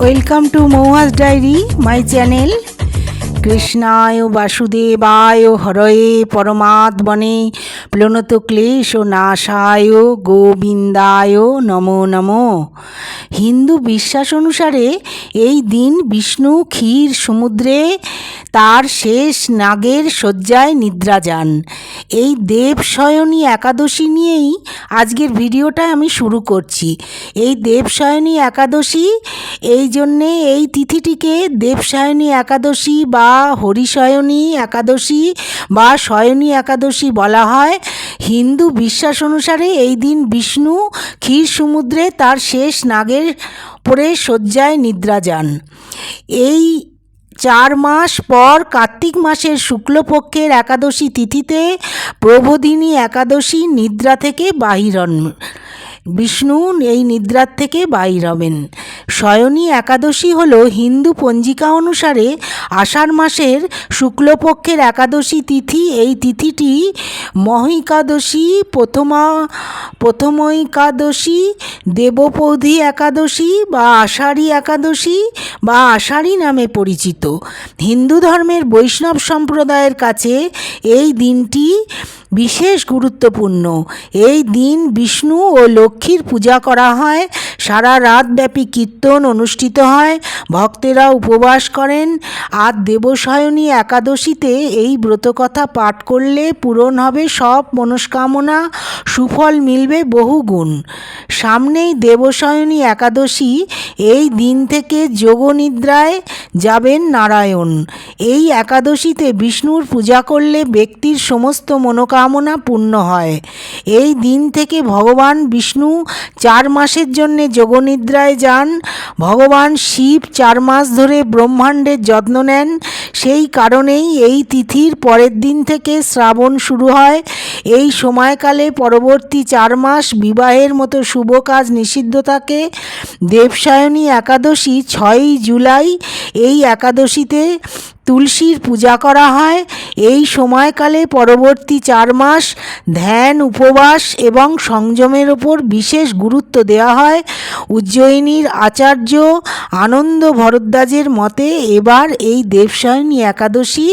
Welcome to মৌহাস diary my channel কৃষ্ণায় বাসুদেবায় হরয়ে পরমাত্মনে প্লনত ক্লেশ ও নাশায় গোবিন্দায় নমো নমো হিন্দু বিশ্বাস অনুসারে এই দিন বিষ্ণু ক্ষীর সমুদ্রে তার শেষ নাগের শয্যায় নিদ্রা যান। এই দেবশয়নী একাদশী নিয়েই আজকের ভিডিওটা আমি শুরু করছি। এই দেবশয়নী একাদশী, এই জন্যে এই তিথিটিকে দেবশয়নী একাদশী বা হরিশয়নী একাদশী বা শয়নী একাদশী বলা হয়। হিন্দু বিশ্বাস অনুসারে এই দিন বিষ্ণু ক্ষীর সমুদ্রে তার শেষ নাগের পরে শয্যায় নিদ্রা যান। এই চার মাস পর কার্তিক মাসের শুক্লপক্ষের একাদশী তিথিতে প্রবোধিনী একাদশী নিদ্রা থেকে বাহির হন। বিষ্ণু এই নিদ্রার থেকে বাহির হবেন। শয়নী একাদশী হল হিন্দু পঞ্জিকা অনুসারে আষাঢ় মাসের শুক্লপক্ষের একাদশী তিথি। এই তিথিটি মহিকাদশী, প্রথমা, প্রথমৈকাদশী, দেবপৌধি একাদশী বা আষাঢ়ী একাদশী বা আষাঢ়ী নামে পরিচিত। হিন্দু ধর্মের বৈষ্ণব সম্প্রদায়ের কাছে এই দিনটি বিশেষ গুরুত্বপূর্ণ। এই দিন বিষ্ণু ও লক্ষ্মীর পূজা করা হয়। সারা রাতব্যাপী কীর্তন অনুষ্ঠিত হয়। ভক্তেরা উপবাস করেন। আর দেবশয়নী একাদশীতে এই ব্রতকথা পাঠ করলে পূরণ হবে সব মনস্কামনা। সুফল মিলবে বহু গুণ। সামনেই দেবশয়নী একাদশী। এই দিন থেকে যোগনিদ্রায় যাবেন নারায়ণ। এই একাদশীতে বিষ্ণুর পূজা করলে ব্যক্তির সমস্ত মনোকামনা পূর্ণ হয়। এই দিন থেকে ভগবান বিষ্ণু চার মাসের জন্যে যোগনিদ্রায় যান। ভগবান শিব চার মাস ধরে ব্রহ্মাণ্ডের যত্ন নেন। সেই কারণেই এই তিথির পরের দিন থেকে শ্রাবণ শুরু হয়। এই সময়কালে পরবর্তী চার মাস বিবাহের মতো শুভ কাজ নিষিদ্ধ থাকে। দেবসায়নী একাদশী ছয়ই জুলাই এই একাদশীতে তুলসীর পূজা করা হয়। এই সময়কালে পরবর্তী চার মাস ধ্যান, উপবাস এবং সংযমের ওপর বিশেষ গুরুত্ব দেওয়া হয়। উজ্জয়িনীর আচার্য আনন্দ ভরদ্বাজের মতে এবার এই দেবসায়নী একাদশী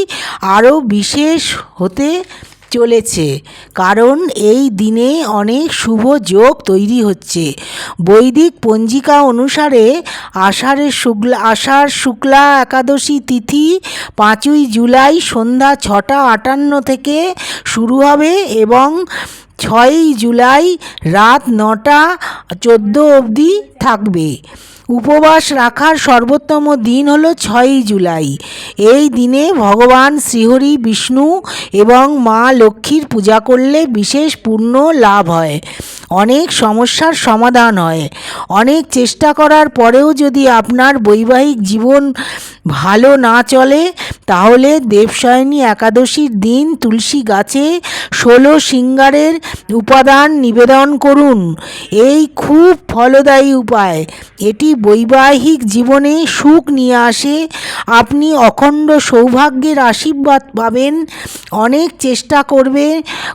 আরও বিশেষ হতে চলেছে। কারণ এই দিনে অনেক শুভ যোগ তৈরি হচ্ছে। বৈদিক পঞ্জিকা অনুসারে আষাঢ়ের শুক্লা, আষাঢ় শুক্লা একাদশী তিথি পাঁচই জুলাই সন্ধ্যা ছটা আটান্ন থেকে শুরু হবে এবং ছয়ই জুলাই রাত নটা চোদ্দ অবধি থাকবে। উপবাস রাখার সর্বোত্তম দিন হল ছয়ই জুলাই। এই দিনে ভগবান শ্রীহরি, বিষ্ণু এবং মা লক্ষ্মীর পূজা করলে বিশেষ পুণ্য লাভ হয়। অনেক সমস্যার সমাধান হয়। অনেক চেষ্টা করার পরেও যদি আপনার বৈবাহিক জীবন ভালো না চলে, তাহলে দেবশয়নী একাদশীর দিন তুলসী গাছে ষোলো সিঙ্গারের উপাদান নিবেদন করুন। এই খুব ফলদায়ী উপায়। এটি বৈবাহিক জীবনে সুখ নিয়ে আসে। আপনি অখণ্ড সৌভাগ্যের আশীর্বাদ পাবেন, অনেক চেষ্টা করবে।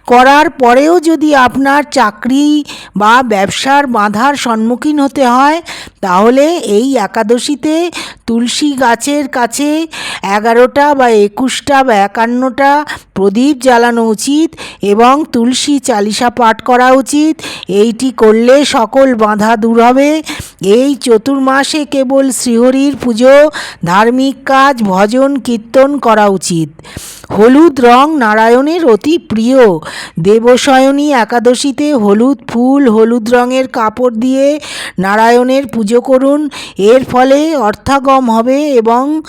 করার পরেও যদি আপনার চাকরি বা ব্যবসার বাধার সম্মুখীন হতে হয়, তাহলে এই একাদশীতে তুলসী গাছের কাছে এগারোটা বা একুশটা বা একান্নটা প্রদীপ জ্বালানো উচিত এবং তুলসী চালিসা পাঠ করা উচিত। এইটি করলে সকল বাধা দূর হবে। এই চতুর্মাসে কেবল শ্রীহরির পুজো, ধার্মিক কাজ, ভজন, কীর্তন করা উচিত। হলুদ রং নারায়ণের অতি প্রিয়। দেবশয়নী একাদশীতে হলুদ ফুল, হলুদ রঙের কাপড় দিয়ে নারায়ণের পুজো করুন। এর ফলে অর্থাগম হবে এবং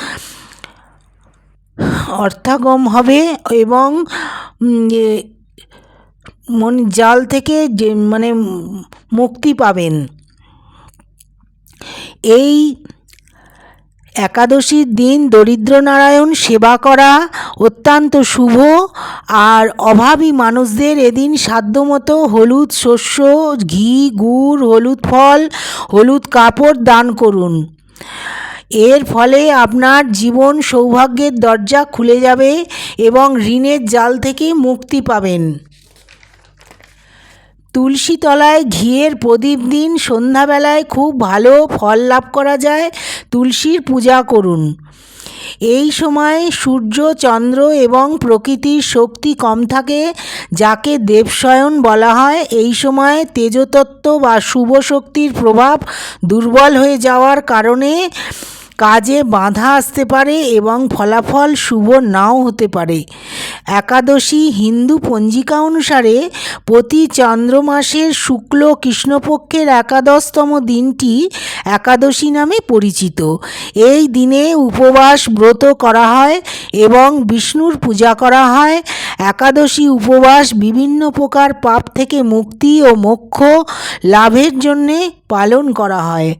অর্থাগম হবে এবং মন, জাল থেকে যে মানে মুক্তি পাবেন। এই একাদশীর দিন দরিদ্র নারায়ণ সেবা করা অত্যন্ত শুভ আর অভাবী মানুষদের এদিন সাধ্যমতো হলুদ শস্য, ঘি, গুড়, হলুদ ফল, হলুদ কাপড় দান করুন। এর ফলে আপনার জীবন সৌভাগ্যের দরজা খুলে যাবে এবং ঋণের জাল থেকে মুক্তি পাবেন। তুলসী তলায় ঘিয়ের প্রদীপ দিন, সন্ধ্যাবেলায় খুব ভালো ফল লাভ করা যায়, তুলসীর পূজা করুন। এই সময় সূর্য, চন্দ্র এবং প্রকৃতির শক্তি কম থাকে, যাকে দেবশয়ন বলা হয়। এই সময় তেজতত্ত্ব বা শুভ শক্তির প্রভাব দুর্বল হয়ে যাওয়ার কারণে কাজে বাধা আসতে পারে এবং ফলাফল শুভ নাও হতে পারে। একাদশী হিন্দু পঞ্জিকা অনুসারে প্রতি চন্দ্র মাসের শুক্ল কৃষ্ণপক্ষের একাদশতম দিনটি একাদশী নামে পরিচিত। এই দিনে উপবাস ব্রত করা হয় এবং বিষ্ণুর পূজা করা হয়। একাদশী উপবাস বিভিন্ন প্রকার পাপ থেকে মুক্তি ও মোক্ষ লাভের জন্যে পালন করা হয়।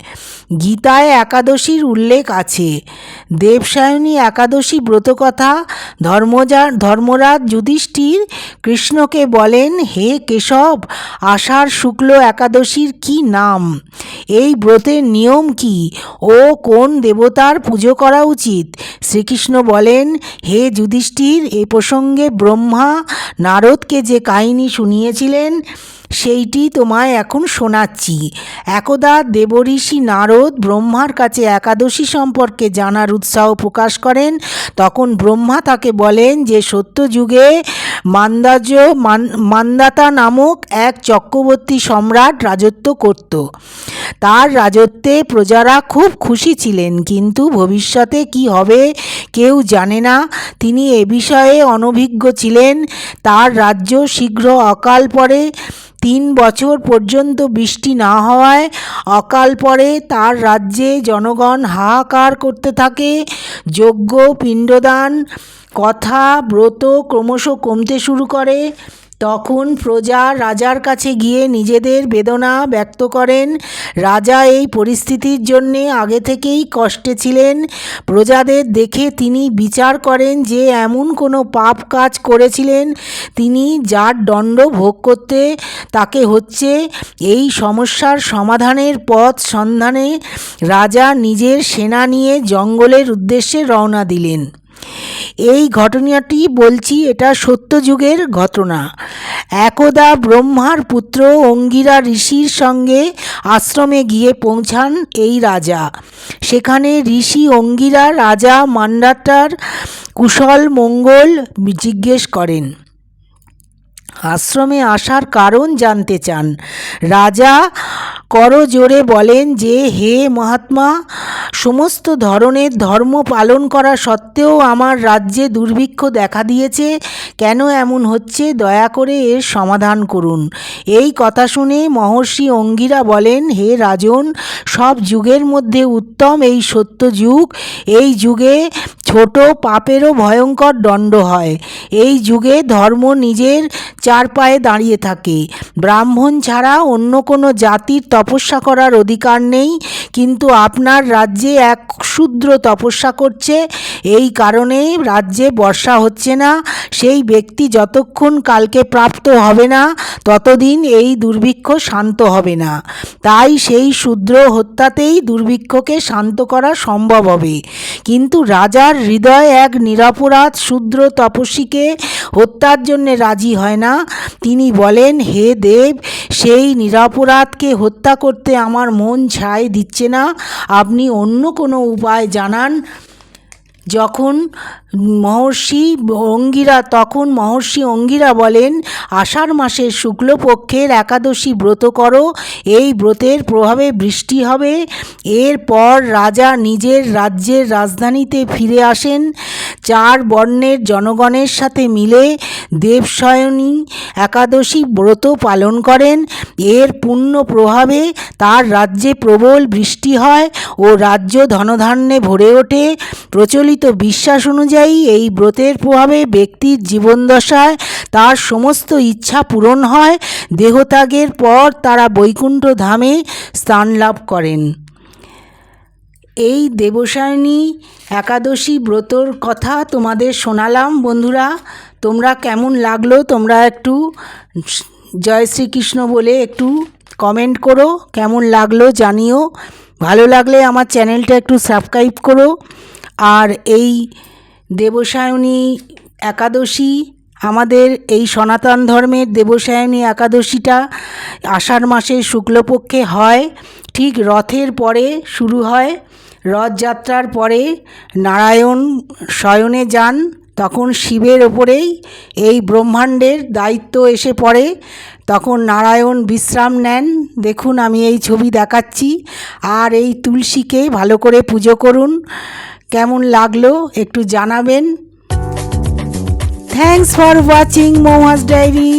গীতায় একাদশীর উল্লেখ আছে দেবসায়নী একাদশী ব্রতকথা ধর্মজা, ধর্মরাজ যুধিষ্ঠির কৃষ্ণকে বলেন, হে কেশব, আষাঢ় শুক্ল একাদশীর কি নাম? এই ব্রতের নিয়ম কি? ও কোন দেবতার পুজো করা উচিত? শ্রীকৃষ্ণ বলেন, হে যুধিষ্ঠির, এ প্রসঙ্গে ব্রহ্মা নারদকে যে কাহিনী শুনিয়েছিলেন সেইটি তোমায় এখন শোনাচ্ছি। একদা দেবঋষি নারদ ব্রহ্মার কাছে একাদশী সম্পর্কে জানার উৎসাহ প্রকাশ করেন। তখন ব্রহ্মা তাকে বলেন যে, সত্যযুগে মান্দাজ, মান- মান্দাতা নামক এক চক্রবর্তী সম্রাট রাজত্ব করত। তার রাজত্বে প্রজারা খুব খুশি ছিলেন। কিন্তু ভবিষ্যতে কি হবে কেউ জানে না। তিনি এ বিষয়ে অনভিজ্ঞ ছিলেন। তার রাজ্য শীঘ্র অকাল পড়ে। তিন বছর পর্যন্ত বৃষ্টি না হওয়ায় অকাল পরে তার রাজ্যে জনগণ হাহাকার করতে থাকে। যজ্ঞ, পিণ্ডদান, কথা ব্রত ক্রমশ কমতে শুরু করে। তখন প্রজা রাজার কাছে গিয়ে নিজেদের বেদনা ব্যক্ত করেন। রাজা এই পরিস্থিতির জন্যে আগে থেকেই কষ্টে ছিলেন। প্রজাদের দেখে তিনি বিচার করেন যে এমন কোনো পাপ কাজ করেছিলেন, তিনি যার দণ্ড ভোগ করতে তাকে হচ্ছে। এই সমস্যার সমাধানের পথ সন্ধানে রাজা নিজের সেনা নিয়ে জঙ্গলের উদ্দেশ্যে রওনা দিলেন। এই ঘটনাটি বলছি এটা সত্যযুগের ঘটনা। একদা ব্রহ্মার পুত্র অঙ্গিরা ঋষির সঙ্গে আশ্রমে গিয়ে পৌঁছান এই রাজা। সেখানে ঋষি অঙ্গিরা রাজা মান্ডাটার কুশল মঙ্গল জিজ্ঞেস করেন। আশ্রমে আসার কারণ জানতে চান। রাজা করজোরে বলেন যে, হে মহাত্মা, সমস্ত ধরনের ধর্ম পালন করা সত্ত্বেও আমার রাজ্যে দুর্ভিক্ষ দেখা দিয়েছে। কেন এমন হচ্ছে? দয়া করে এর সমাধান করুন। এই কথা শুনে মহর্ষি অঙ্গিরা বলেন, হে রাজন, সব যুগের মধ্যে উত্তম এই সত্য যুগ। এই যুগে ছোট পাপেরও ভয়ঙ্কর দণ্ড হয়। এই যুগে ধর্ম নিজের চার পায়ে দাঁড়িয়ে থাকে। ব্রাহ্মণ ছাড়া অন্য কোনো জাতির তপস্যা করার অধিকার নেই, কিন্তু আপনার রাজ্যে এক শূদ্র তপস্যা করছে। এই কারণে রাজ্যে বর্ষা হচ্ছে না, সেই ব্যক্তি যতক্ষণ কালকে প্রাপ্ত হবে না, ততদিন এই দুর্ভিক্ষ শান্ত হবে না। তাই সেই শূদ্র হত্যাতেই দুর্ভিক্ষকে শান্ত করা সম্ভব হবে। কিন্তু রাজার হৃদয় এক নিরাপরাধ, শূদ্র তপস্বীকে হত্যার জন্য রাজি হয় না। তিনি বলেন, হে দেব, সেই নিরাপরাধকে হত্যা করতে আমার মন ছাই দিচ্ছে না। আপনি অন্য কোনো উপায় জানান যখন মহর্ষি অঙ্গিরা, তখন মহর্ষি অঙ্গিরা বলেন, আষাঢ় মাসের শুক্লপক্ষের একাদশী ব্রত করো, এই ব্রতের প্রভাবে বৃষ্টি হবে। এরপর রাজা নিজের রাজ্যের রাজধানীতে ফিরে আসেন। চার বর্ণের জনগণের সাথে মিলে দেবশয়নী একাদশী ব্রত পালন করেন। এর পূর্ণ প্রভাবে তার রাজ্যে প্রবল বৃষ্টি হয় ও রাজ্য ধনধান্যে ভরে ওঠে। প্রচলিত বিশ্বাস অনুযায়ী এই ব্রতের প্রভাবে ব্যক্তির জীবনদশায় তার সমস্ত ইচ্ছা পূরণ হয়। দেহত্যাগের পর তারা বৈকুণ্ঠ ধামে স্থান লাভ করেন। এই দেবসায়নী একাদশী ব্রতর কথা তোমাদের শোনালাম। বন্ধুরা, তোমরা কেমন লাগল তোমরা একটু জয় শ্রীকৃষ্ণ বলে একটু কমেন্ট করো। কেমন লাগল জানিও। ভালো লাগলে আমার চ্যানেলটা একটু সাবস্ক্রাইব করো। আর এই দেবসায়নী একাদশী, আমাদের এই সনাতন ধর্মের দেবসায়নী একাদশীটা আষাঢ় মাসের শুক্লপক্ষে হয়। ঠিক রথের পরে শুরু হয়। রথযাত্রার পরে নারায়ণ শয়নে যান। তখন শিবের ওপরেই এই ব্রহ্মাণ্ডের দায়িত্ব এসে পড়ে। তখন নারায়ণ বিশ্রাম নেন। দেখুন আমি এই ছবি দেখাচ্ছি। আর এই তুলসীকে ভালো করে পুজো করুন। কেমন লাগল একটু জানাবেন। থ্যাংকস ফর ওয়াচিং মোহাজ ডায়েরি